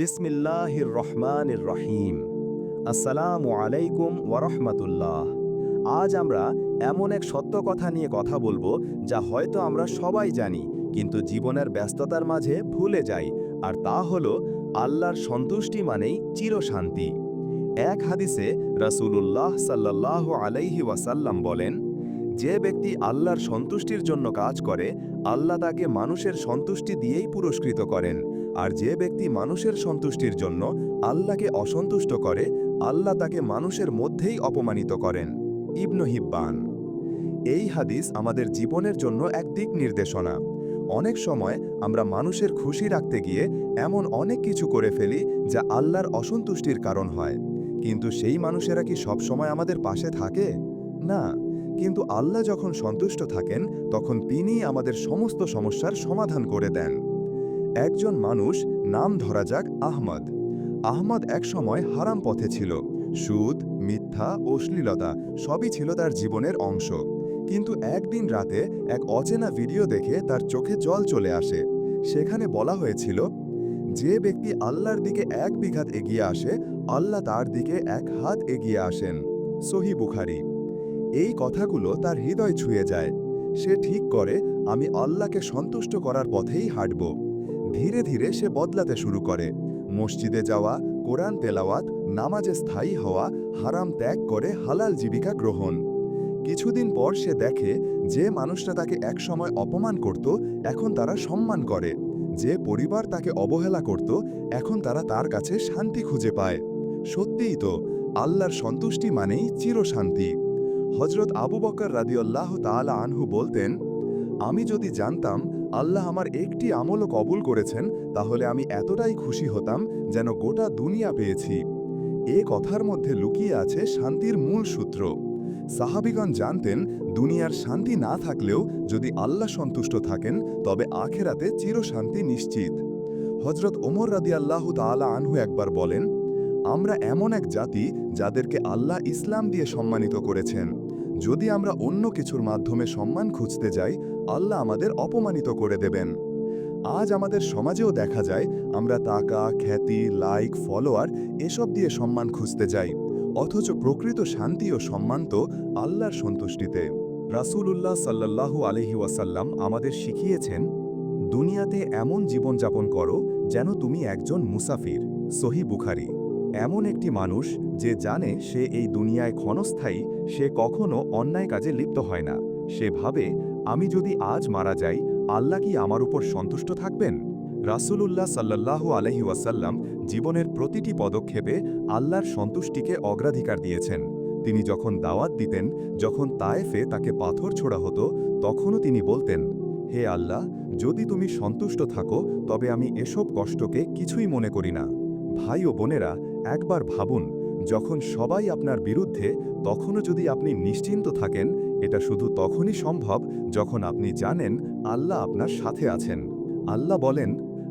বিসমিল্লাহির রহমানির রহিম আসসালামু আলাইকুম ওয়ারহমাতুল্লাহ। আজ আমরা এমন এক সত্য কথা নিয়ে কথা বলব, যা হয়তো আমরা সবাই জানি, কিন্তু জীবনের ব্যস্ততার মাঝে ভুলে যাই, আর তা হলো আল্লাহর সন্তুষ্টি মানেই চিরশান্তি। এক হাদিসে রাসূলুল্লাহ সাল্লাল্লাহ আলাইহি ওয়াসাল্লাম বলেন, যে ব্যক্তি আল্লাহর সন্তুষ্টির জন্য কাজ করে, আল্লাহ তাকে মানুষের সন্তুষ্টি দিয়েই পুরস্কৃত করেন। আর যে ব্যক্তি মানুষের সন্তুষ্টির জন্য আল্লাহকে অসন্তুষ্ট করে, আল্লাহ তাকে মানুষের মধ্যেই অপমানিত করেন। ইবনু হিব্বান। এই হাদিস আমাদের জীবনের জন্য এক দিক নির্দেশনা। অনেক সময় আমরা মানুষের খুশি রাখতে গিয়ে এমন অনেক কিছু করে ফেলি যা আল্লাহর অসন্তুষ্টির কারণ হয়। কিন্তু সেই মানুষেরা কি সবসময় আমাদের পাশে থাকে? না। কিন্তু আল্লাহ যখন সন্তুষ্ট থাকেন, তখন তিনিই আমাদের সমস্ত সমস্যার সমাধান করে দেন। একজন মানুষ নাম ধরা যাক আহমদ। আহমদ একসময় হারাম পথে ছিল। সুদ, মিথ্যা অশ্লীলতা সবই ছিল তার জীবনের অংশ। কিন্তু একদিন রাতে এক অচেনা ভিডিও দেখে তার চোখে জল চলে আসে। সেখানে বলা হয়েছিল, যে ব্যক্তি আল্লাহর দিকে এক বিঘাত এগিয়ে আসে, আল্লাহ তার দিকে এক হাত এগিয়ে আসেন। সহি বুখারি। এই কথাগুলো তার হৃদয় ছুঁয়ে যায়। সে ঠিক করে, আমি আল্লাহকে সন্তুষ্ট করার পথেই হাঁটব। ধীরে ধীরে সে বদলাতে শুরু করে। মসজিদে যাওয়া, কোরআন তেলাওয়াত, নামাজে স্থায়ী হওয়া, হারাম ত্যাগ করে হালাল জীবিকা গ্রহণ। কিছুদিন পর সে দেখে যে মানুষটা তাকে একসময় অপমান করত, এখন তারা সম্মান করে। যে পরিবার তাকে অবহেলা করত, এখন তারা তার কাছে শান্তি খুঁজে পায়। সত্যিই তো, আল্লাহর সন্তুষ্টি মানেই চিরশান্তি। হজরত আবু বকর রাদিউল্লাহ তাআলা আনহু বলতেন, আমি যদি জানতাম আল্লাহ আমার একটি আমলও কবুল করেছেন, তাহলে আমি এতটাই খুশি হতাম যেন গোটা দুনিয়া পেয়েছি। এ কথার মধ্যে লুকিয়ে আছে শান্তির মূল সূত্র। সাহাবিগণ জানতেন, দুনিয়ার শান্তি না থাকলেও যদি আল্লাহ সন্তুষ্ট থাকেন, তবে আখেরাতে চিরশান্তি নিশ্চিত। হজরত ওমর রাদিয়াল্লাহ তাআলা আনহু একবার বলেন, আমরা এমন এক জাতি যাদেরকে আল্লাহ ইসলাম দিয়ে সম্মানিত করেছেন। যদি আমরা অন্য কিছুর মাধ্যমে সম্মান খুঁজতে যাই আল্লাহ আমাদের অপমানিত করে দেবেন। আজ আমাদের সমাজেও দেখা যায়, আমরা টাকা, খ্যাতি, লাইক, ফলোয়ার এসব দিয়ে সম্মান খুঁজতে যাই। অথচ প্রকৃত শান্তি ও সম্মান তো আল্লাহর সন্তুষ্টিতে। রাসূলুল্লাহ সাল্লাল্লাহু আলহি ওয়াসাল্লাম আমাদের শিখিয়েছেন, দুনিয়াতে এমন জীবনযাপন করো যেন তুমি একজন মুসাফির। সহি বুখারি। এমন একটি মানুষ যে জানে সে এই দুনিয়ায় ক্ষণস্থায়ী, সে কখনো অন্যায় কাজে লিপ্ত হয় না। সে ভাবে আমি যদি আজ মারা যাই, আল্লাহ কি আমার উপর সন্তুষ্ট থাকবেন? রাসূলুল্লাহ সাল্লাল্লাহু আলহি ওয়াসাল্লাম জীবনের প্রতিটি পদক্ষেপে আল্লাহর সন্তুষ্টিকে অগ্রাধিকার দিয়েছেন। তিনি যখন দাওয়াত দিতেন, যখন তায়েফে তাকে পাথর ছোড়া হতো, তখনও তিনি বলতেন, হে আল্লাহ, যদি তুমি সন্তুষ্ট থাকো, তবে আমি এসব কষ্টকে কিছুই মনে করি না। ভাই ও বোনেরা, একবার ভাবুন, যখন সবাই আপনার বিরুদ্ধে, তখনও যদি আপনি নিশ্চিন্ত থাকেন এটা শুধু তখনই সম্ভব যখন আপনি জানেন আল্লাহ আপনার সাথে আছেন। আল্লাহ বলেন,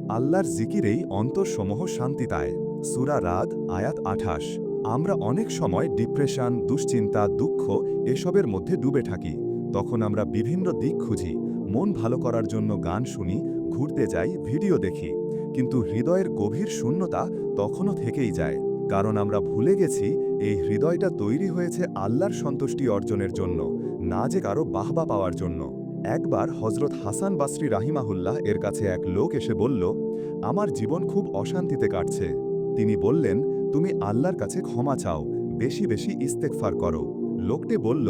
আল্লাহর জিকিরেই অন্তরসমূহ শান্তি পায়। সুরা রাদ, আয়াত আঠাশ। আমরা অনেক সময় ডিপ্রেশন, দুশ্চিন্তা, দুঃখ এসবের মধ্যে ডুবে থাকি। তখন আমরা বিভিন্ন দিক খুঁজি, মন ভালো করার জন্য গান শুনি, ঘুরতে যাই, ভিডিও দেখি। কিন্তু হৃদয়ের গভীর শূন্যতা তখনও থেকেই যায়। কারণ আমরা ভুলে গেছি, এই হৃদয়টা তৈরি হয়েছে আল্লাহর সন্তুষ্টি অর্জনের জন্য। না যে কারও বাহবা পাওয়ার জন্য। একবার হজরত হাসান বাসরি রাহিমাহুল্লাহ এর কাছে এক লোক এসে বলল, আমার জীবন খুব অশান্তিতে কাটছে। তিনি বললেন, তুমি আল্লাহর কাছে ক্ষমা চাও, বেশি বেশি ইস্তেকফার করো। লোকটি বলল,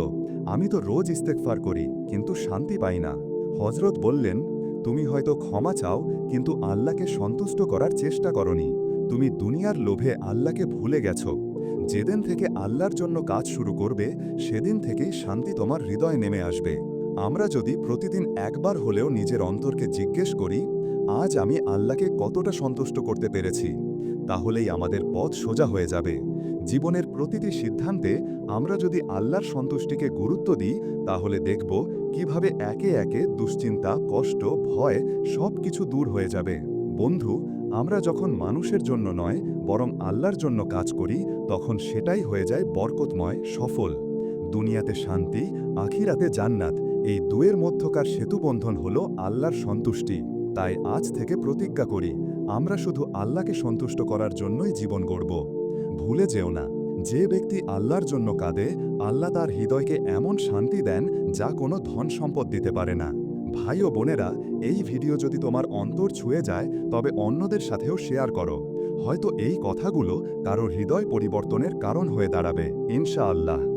আমি তো রোজ ইস্তেকফার করি, কিন্তু শান্তি পাই না। হজরত বললেন, তুমি হয়তো ক্ষমা চাও, কিন্তু আল্লাহকে সন্তুষ্ট করার চেষ্টা করনি। তুমি দুনিয়ার লোভে আল্লাহকে ভুলে গেছো। যেদিন থেকে আল্লাহর জন্য কাজ শুরু করবে, সেদিন থেকেই শান্তি তোমার হৃদয়ে নেমে আসবে। আমরা যদি প্রতিদিন একবার হলেও নিজের অন্তরকে জিজ্ঞেস করি, আজ আমি আল্লাহকে কতটা সন্তুষ্ট করতে পেরেছি? তাহলেই আমাদের পথ সোজা হয়ে যাবে। জীবনের প্রতিটি সিদ্ধান্তে আমরা যদি আল্লাহর সন্তুষ্টিকে গুরুত্ব দিই, তাহলে দেখব কীভাবে একে একে দুশ্চিন্তা, কষ্ট, ভয় সব কিছু দূর হয়ে যাবে। বন্ধু আমরা যখন মানুষের জন্য নয়, বরং আল্লাহর জন্য কাজ করি, তখন সেটাই হয়ে যায় বরকতময়, সফল। দুনিয়াতে শান্তি, আখিরাতে জান্নাত, এই দুয়ের মধ্যকার সেতুবন্ধন হল আল্লাহর সন্তুষ্টি। তাই আজ থেকে প্রতিজ্ঞা করি, আমরা শুধু আল্লাহকে সন্তুষ্ট করার জন্যই জীবন গড়ব। ভুলে যেও না, যে ব্যক্তি আল্লাহর জন্য কাঁদে, আল্লাহ তার হৃদয়কে এমন শান্তি দেন যা কোনো ধন সম্পদ দিতে পারে না। ভাই ও বোনেরা এই ভিডিও যদি তোমার অন্তর ছুঁয়ে যায়, তবে অন্যদের সাথেও শেয়ার করো। হয়তো এই কথাগুলো কারও হৃদয় পরিবর্তনের কারণ হয়ে দাঁড়াবে। ইনশাআল্লাহ।